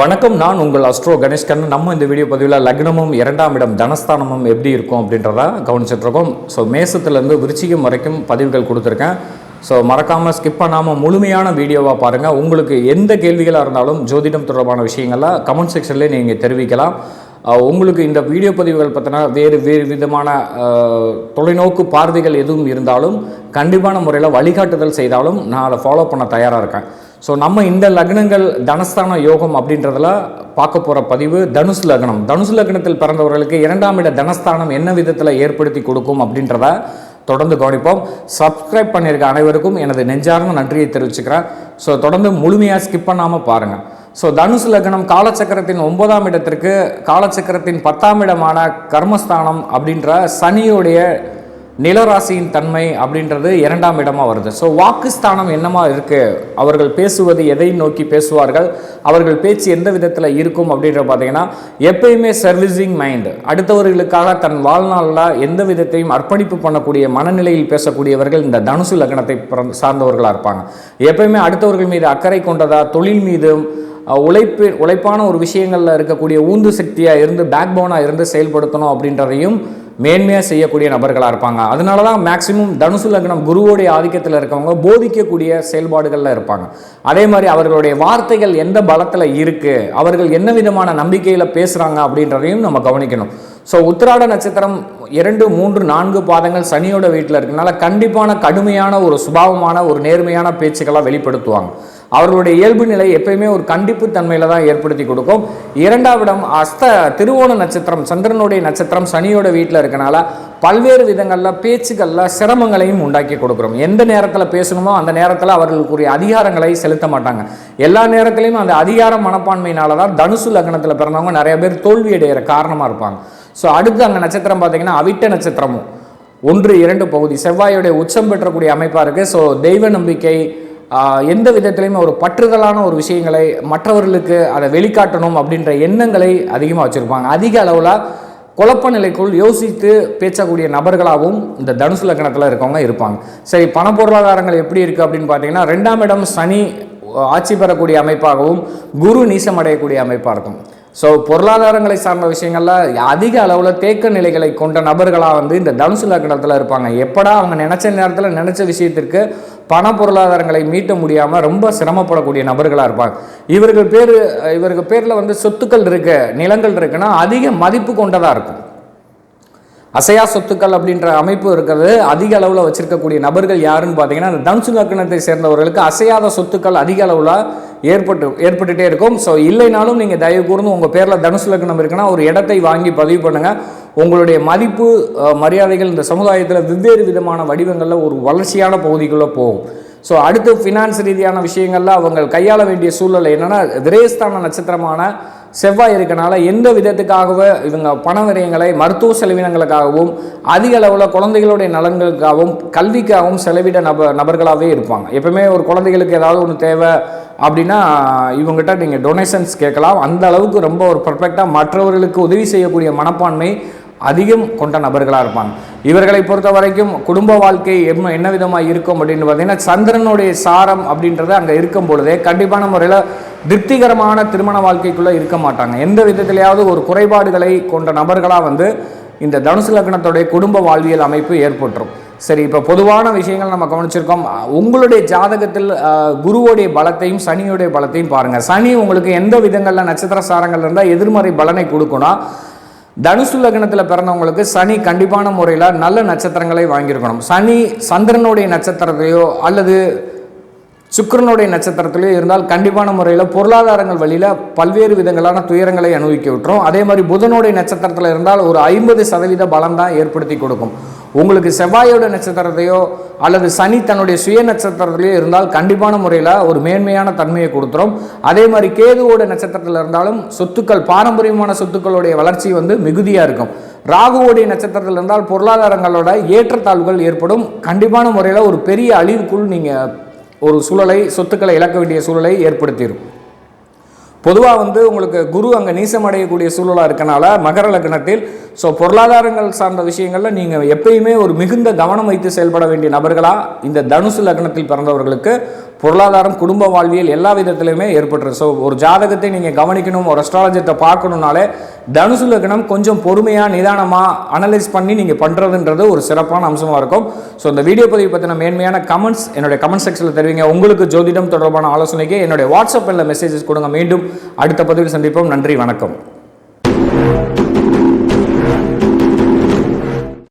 வணக்கம் நான் உங்கள் அஸ்ட்ரோ கணேஷ்கண்ணன். நம்ம இந்த வீடியோ பதிவில் லக்னமும் இரண்டாம் இடம் தனஸ்தானமும் எப்படி இருக்கும் அப்படின்றத கவனிச்சிட்ருக்கோம். ஸோ மேசத்துலேருந்து விருச்சிகம் வரைக்கும் பதிவுகள் கொடுத்துருக்கேன். ஸோ மறக்காமல் ஸ்கிப் பண்ணாமல் முழுமையான வீடியோவாக பாருங்கள் உங்களுக்கு எந்த கேள்விகளாக இருந்தாலும் ஜோதிடம் தொடர்பான விஷயங்கள்லாம் கமெண்ட் செக்ஷன்லேயே நீங்கள் தெரிவிக்கலாம். உங்களுக்கு இந்த வீடியோ பதிவுகள் பற்றினா வேறு வேறு விதமான தொலைநோக்கு பார்வைகள் எதுவும் இருந்தாலும் கண்டிப்பான முறையில் வழிகாட்டுதல் செய்தாலும் நான் அதை ஃபாலோ பண்ண தயாராக இருக்கேன். ஸோ நம்ம இந்த லக்னங்கள் தனஸ்தான யோகம் அப்படின்றதுல பார்க்க போகிற பதிவு தனுசு லக்னம். தனுசு லக்னத்தில் பிறந்தவர்களுக்கு இரண்டாம் இட தனஸ்தானம் என்ன விதத்தில் ஏற்படுத்தி கொடுக்கும் அப்படின்றத தொடர்ந்து கவனிப்போம். சப்ஸ்கிரைப் பண்ணியிருக்க அனைவருக்கும் எனது நெஞ்சார்ந்த நன்றியை தெரிவிச்சுக்கிறேன். ஸோ தொடர்ந்து முழுமையாக ஸ்கிப் பண்ணாமல் பாருங்கள் ஸோ தனுசு லக்னம் காலச்சக்கரத்தின் ஒன்பதாம் இடத்திற்கு காலச்சக்கரத்தின் பத்தாம் இடமான கர்மஸ்தானம் அப்படின்ற சனியுடைய நிலராசியின் தன்மை அப்படின்றது இரண்டாம் இடமாக வருது. ஸோ வாக்குஸ்தானம் என்னமா இருக்குது அவர்கள் பேசுவது எதை நோக்கி பேசுவார்கள்? அவர்கள் பேச்சு எந்த விதத்தில் இருக்கும் அப்படின்ற பார்த்தீங்கன்னா எப்பயுமே சர்வீசிங் மைண்ட் அடுத்தவர்களுக்காக தன் வாழ்நாளில் எந்த விதத்தையும் அர்ப்பணிப்பு பண்ணக்கூடிய மனநிலையில் பேசக்கூடியவர்கள் இந்த தனுசு லக்னத்தை சார்ந்தவர்களாக இருப்பாங்க. எப்பயுமே அடுத்தவர்கள் மீது அக்கறை கொண்டதா தொழில் மீதும் உழைப்பு உழைப்பான ஒரு விஷயங்களில் இருக்கக்கூடிய ஊந்து சக்தியாக இருந்து பேக் போனாக இருந்து செயல்படுத்தணும் அப்படின்றதையும் மேன்மையாக செய்யக்கூடிய நபர்களாக இருப்பாங்க. அதனால தான் மேக்சிமம் தனுசு லக்னம் குருவோடைய ஆதிக்கத்தில் இருக்கவங்க போதிக்கக்கூடிய செயல்பாடுகளில் இருப்பாங்க. அதே மாதிரி அவர்களுடைய வார்த்தைகள் எந்த பலத்தில் இருக்குது அவர்கள் என்ன விதமான நம்பிக்கையில் பேசுகிறாங்க அப்படின்றதையும் நம்ம கவனிக்கணும். ஸோ உத்திராட நட்சத்திரம் இரண்டு மூன்று நான்கு பாதங்கள் சனியோட வீட்டில் இருக்கனால கண்டிப்பான கடுமையான ஒரு சுபாவமான ஒரு நேர்மையான பேச்சுக்களாக வெளிப்படுத்துவாங்க. அவர்களுடைய இயல்பு நிலை எப்பயுமே ஒரு கண்டிப்பு தன்மையில தான் ஏற்படுத்தி கொடுக்கும். இரண்டாம் இடம் அஸ்த திருவோண நட்சத்திரம் சந்திரனுடைய நட்சத்திரம் சனியோட வீட்டில் இருக்கனால பல்வேறு விதங்களில் பேச்சுகளில் சிரமங்களையும் உண்டாக்கி கொடுக்குறோம். எந்த நேரத்தில் பேசணுமோ அந்த நேரத்தில் அவர்களுக்குரிய அதிகாரங்களை செலுத்த மாட்டாங்க. எல்லா நேரத்திலையும் அந்த அதிகார மனப்பான்மையினால தான் தனுசு லக்னத்தில் பிறந்தவங்க நிறைய பேர் தோல்வி அடைகிற காரணமாக இருப்பாங்க. ஸோ அடுத்து அங்கே நட்சத்திரம் பார்த்தீங்கன்னா அவிட்ட நட்சத்திரமும். ஒன்று இரண்டு பகுதி. செவ்வாயுடைய உச்சம் பெற்றக்கூடிய அமைப்பாக இருக்குது ஸோ தெய்வ நம்பிக்கை எந்த விதத்திலையுமே ஒரு பற்றுதலான ஒரு விஷயங்களை மற்றவர்களுக்கு அதை வெளிக்காட்டணும் அப்படின்ற எண்ணங்களை அதிகமாக வச்சுருப்பாங்க. அதிக அளவில் குழப்ப நிலைக்குள் யோசித்து பேசக்கூடிய நபர்களாகவும் இந்த தனுசு லக்னத்தில் இருக்கவங்க இருப்பாங்க. சரி பண பொருளாதாரங்கள் எப்படி இருக்குது அப்படின்னு பார்த்தீங்கன்னா ரெண்டாம் இடம் சனி ஆட்சி பெறக்கூடிய அமைப்பாகவும் குரு நீசமடையக்கூடிய அமைப்பாக இருக்கும். ஸோ பொருளாதாரங்களை சார்ந்த விஷயங்களில் அதிக அளவில் தேக்க நிலைகளை கொண்ட நபர்களாக வந்து இந்த தனுசு லக்னத்தில் இருப்பாங்க. எப்படா அவங்க நினச்ச நேரத்தில் நினச்ச விஷயத்திற்கு பண பொருளாதாரங்களை மீட்ட முடியாமல் ரொம்ப சிரமப்படக்கூடிய நபர்களாக இருப்பாங்க. இவர்கள் பேர் இவர்கள் பேரில் வந்து சொத்துக்கள் இருக்கு நிலங்கள் இருக்குன்னா அதிக மதிப்பு கொண்டதாக இருக்கும். அசையா சொத்துக்கள் அப்படின்ற அமைப்பு இருக்கிறது. அதிக அளவில் வச்சிருக்கக்கூடிய நபர்கள் யாருன்னு பார்த்தீங்கன்னா அந்த தனுசு லக்னத்தை சேர்ந்தவர்களுக்கு அசையாத சொத்துக்கள் அதிக அளவில் ஏற்பட்டு ஏற்பட்டுட்டே இருக்கும். ஸோ இல்லைனாலும் நீங்கள் தயவு கூர்ந்து உங்கள் பேரில் தனுசு லக்னம் இருக்குன்னா ஒரு இடத்தை வாங்கி பதிவு பண்ணுங்கள் உங்களுடைய மதிப்பு மரியாதைகள் இந்த சமுதாயத்தில் வெவ்வேறு விதமான வடிவங்களில் ஒரு வளர்ச்சியான பகுதிக்குள்ளே போகும். ஸோ அடுத்து ஃபினான்ஸ் ரீதியான விஷயங்களில் அவங்க கையாள வேண்டிய சூழ்நிலை என்னென்னா திரேஸ்தான நட்சத்திரமான செவ்வாய் இருக்கனால எந்த விதத்துக்காகவோ இவங்க பண விரயங்களை மருத்துவ செலவினங்களுக்காகவும் அதிக அளவில் குழந்தைகளுடைய நலன்களுக்காகவும் கல்விக்காகவும் செலவிட நப நபர்களாகவே இருப்பாங்க. எப்பவுமே ஒரு குழந்தைகளுக்கு ஏதாவது ஒன்று தேவை அப்படின்னா இவங்ககிட்ட நீங்கள் டொனேஷன்ஸ் கேட்கலாம். அந்த அளவுக்கு ரொம்ப ஒரு பர்ஃபெக்டாக மற்றவர்களுக்கு உதவி செய்யக்கூடிய மனப்பான்மை அதிகம் கொண்ட நபர்களாக இருப்பாங்க. இவர்களை பொறுத்த வரைக்கும் குடும்ப வாழ்க்கை என்ன என்ன விதமாக இருக்கும் அப்படின்னு பார்த்தீங்கன்னா சந்திரனுடைய சாரம் அப்படின்றது அங்கே இருக்கும் பொழுதே கண்டிப்பான முறையில் திருப்திகரமான திருமண வாழ்க்கைக்குள்ளே இருக்க மாட்டாங்க. எந்த விதத்திலேயாவது ஒரு குறைபாடுகளை கொண்ட நபர்களாக வந்து இந்த தனுசு லக்னத்துடைய குடும்ப வாழ்வியல் அமைப்பு ஏற்பட்டுரும். சரி இப்போ பொதுவான விஷயங்கள் நம்ம கவனிச்சிருக்கோம். உங்களுடைய ஜாதகத்தில் குருவோடைய பலத்தையும் சனியுடைய பலத்தையும் பாருங்கள் சனி உங்களுக்கு எந்த விதங்களில் நட்சத்திர சாரங்கள் இருந்தால் எதிர்மறை பலனை கொடுக்கணும் தனுசு லக்னத்தில் பிறந்தவங்களுக்கு சனி கண்டிப்பான முறையில் நல்ல நட்சத்திரங்களை வாங்கியிருக்கணும். சனி சந்திரனுடைய நட்சத்திரத்தையோ அல்லது சுக்கிரனுடைய நட்சத்திரத்திலே இருந்தால் கண்டிப்பான முறையில் பொருளாதாரங்கள் வழியில் பல்வேறு விதங்களான துயரங்களை அனுபவிக்க விட்டுரும். அதே மாதிரி புதனுடைய நட்சத்திரத்தில் இருந்தால் ஒரு ஐம்பது சதவீத பலம் தான் ஏற்படுத்தி கொடுக்கும். உங்களுக்கு செவ்வாயோட நட்சத்திரத்தையோ அல்லது சனி தன்னுடைய சுய நட்சத்திரத்திலேயோ இருந்தால் கண்டிப்பான முறையில் ஒரு மேன்மையான தன்மையை கொடுத்துரும். அதே மாதிரி கேதுவோட நட்சத்திரத்தில் இருந்தாலும் சொத்துக்கள் பாரம்பரியமான சொத்துக்களுடைய வளர்ச்சி வந்து மிகுதியாக இருக்கும். ராகுவோடைய நட்சத்திரத்தில் இருந்தால் பொருளாதாரங்களோட ஏற்றத்தாழ்வுகள் ஏற்படும். கண்டிப்பான முறையில் ஒரு பெரிய அழிவுக்குள் நீங்கள் ஒரு சூழலை சொத்துக்களை இழக்க வேண்டிய சூழலை ஏற்படுத்திடும் பொதுவாக வந்து உங்களுக்கு குரு அங்கே நீசமடையக்கூடிய சூழலாக இருக்கனால மகர லக்னத்தில் ஸோ பொருளாதாரங்கள் சார்ந்த விஷயங்களில் நீங்கள் எப்பயுமே ஒரு மிகுந்த கவனம் வைத்து செயல்பட வேண்டிய நபர்களாக இந்த தனுசு லக்னத்தில் பிறந்தவர்களுக்கு பொருளாதாரம் குடும்ப வாழ்வியல் எல்லா விதத்திலையுமே ஏற்பட்டுரு ஸோ ஒரு ஜாதகத்தை நீங்கள் கவனிக்கணும் ஒரு அஸ்ட்ராலஜத்தை பார்க்கணுனாலே தனுசு லக்னம் கொஞ்சம் பொறுமையாக நிதானமாக அனலைஸ் பண்ணி நீங்கள் பண்ணுறதுன்றது ஒரு சிறப்பான அம்சமாக இருக்கும். ஸோ இந்த வீடியோ பதிவு பற்றின மேன்மையான கமெண்ட்ஸ் என்னுடைய கமெண்ட் செக்ஷனில் தருவீங்க. உங்களுக்கு ஜோதிடம் தொடர்பான ஆலோசனைக்கு என்னுடைய வாட்ஸ்அப்பில் மெசேஜஸ் கொடுங்க. மீண்டும் அடுத்த பதிவில் சந்திப்போம். நன்றி வணக்கம்.